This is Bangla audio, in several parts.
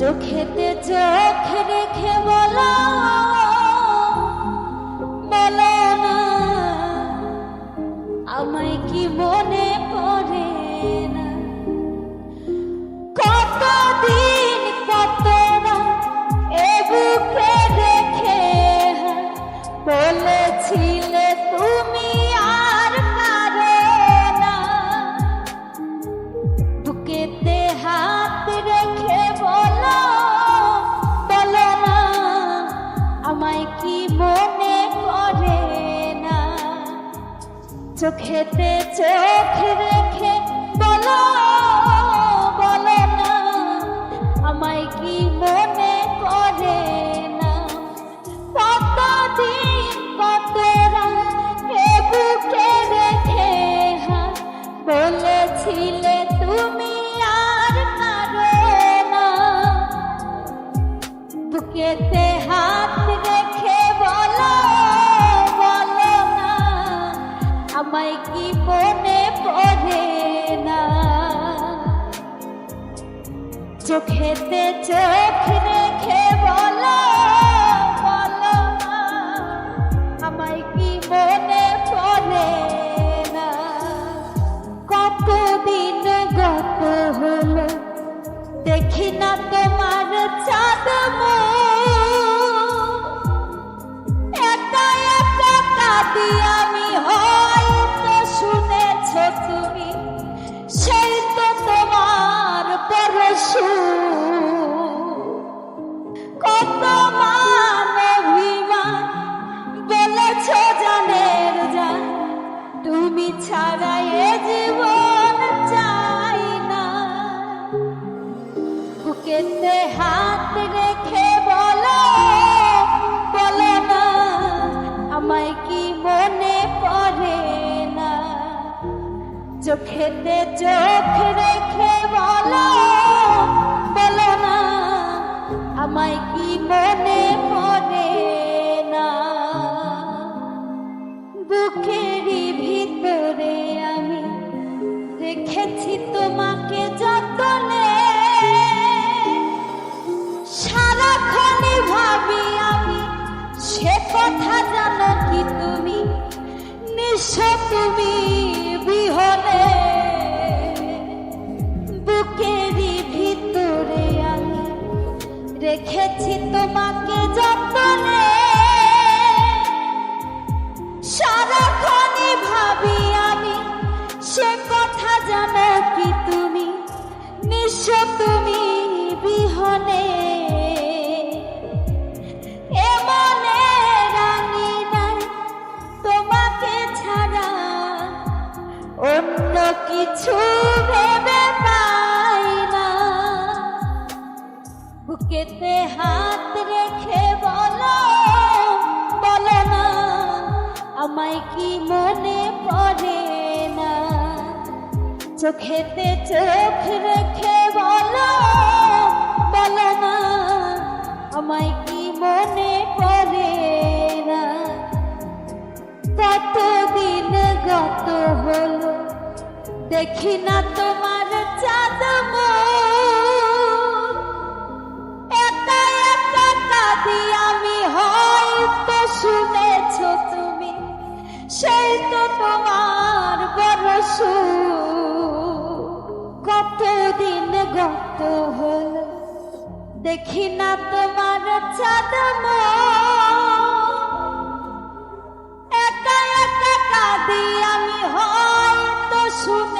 চোখেতে চোখ চোখেতে চোখ রেখে বলো। চোখেতে চোখ রেখে বলো। চোখেতে চোখ রেখে বলো। কিছু ভেবে পাই না। বুকেতে হাত রেখে বলো বলো না, আমায় কি মনে পড়ে না? চোখেতে চোখ রেখে বলো বলো না, আমায় কি মনে পড়ে দেখি না তোমার চাঁদ একা একা কাঁদি আমি, হয়তো শুনেছ তুমি, সেই তো তোমার বরস কতদিন গত হলো, দেখি না তোমার চাঁদ একা একা কাঁদি আমি, হয়তো তুমি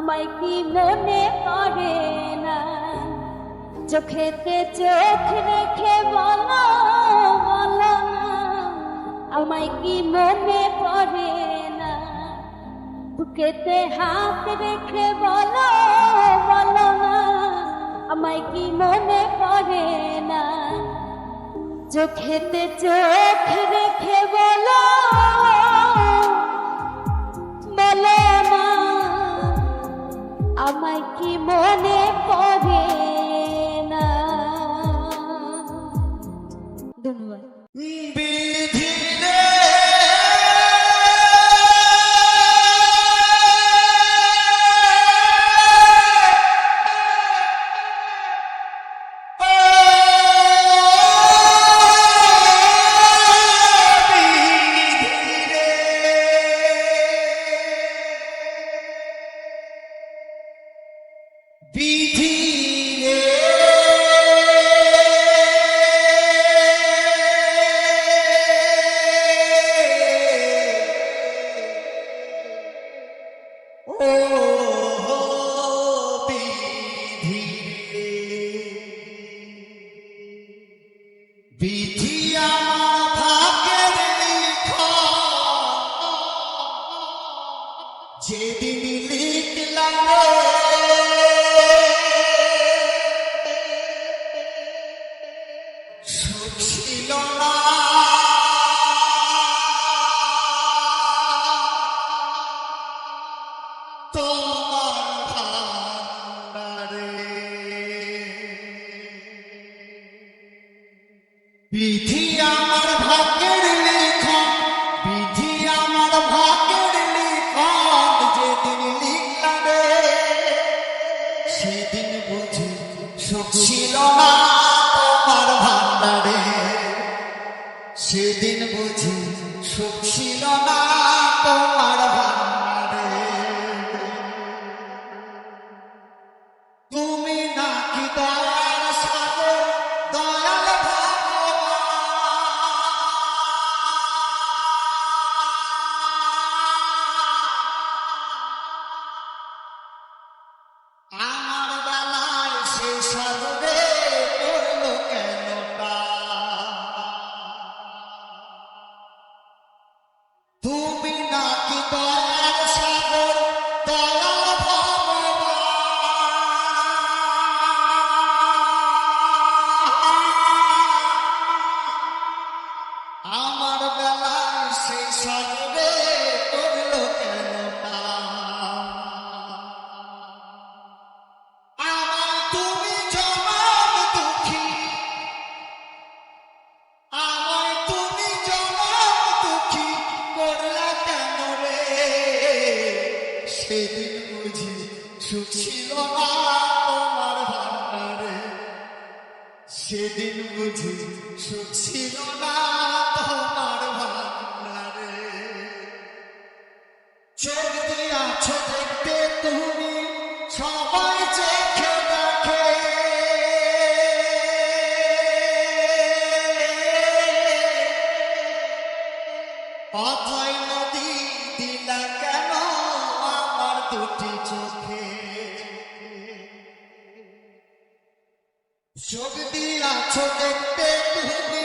আমায় কি মনে করে না চোখেতে চোখ রেখে বলো বলো আমায় কি মনে করে না। বুকেতে হাত রেখে বলো বলো আমায় কি মনে করে না। চোখেতে চোখ মনে যেদিন লিখলাম ছিল না। বিধি 母亲生气。চোখ দিয়াছ দেখতে তুমি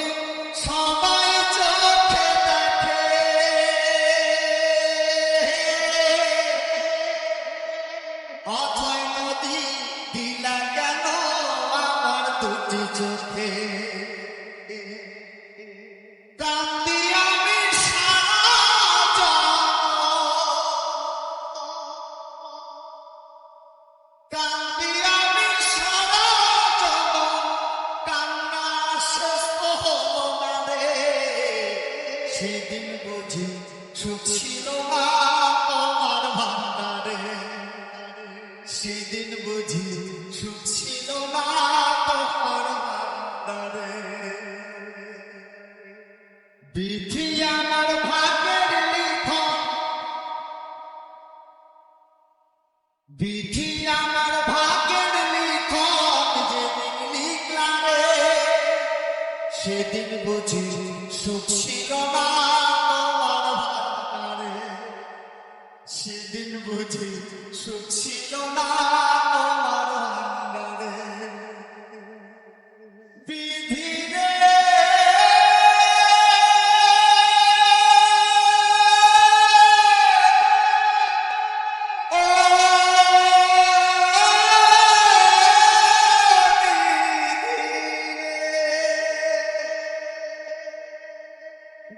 সেদিন বুঝি সুখ ছিল না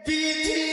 বিধি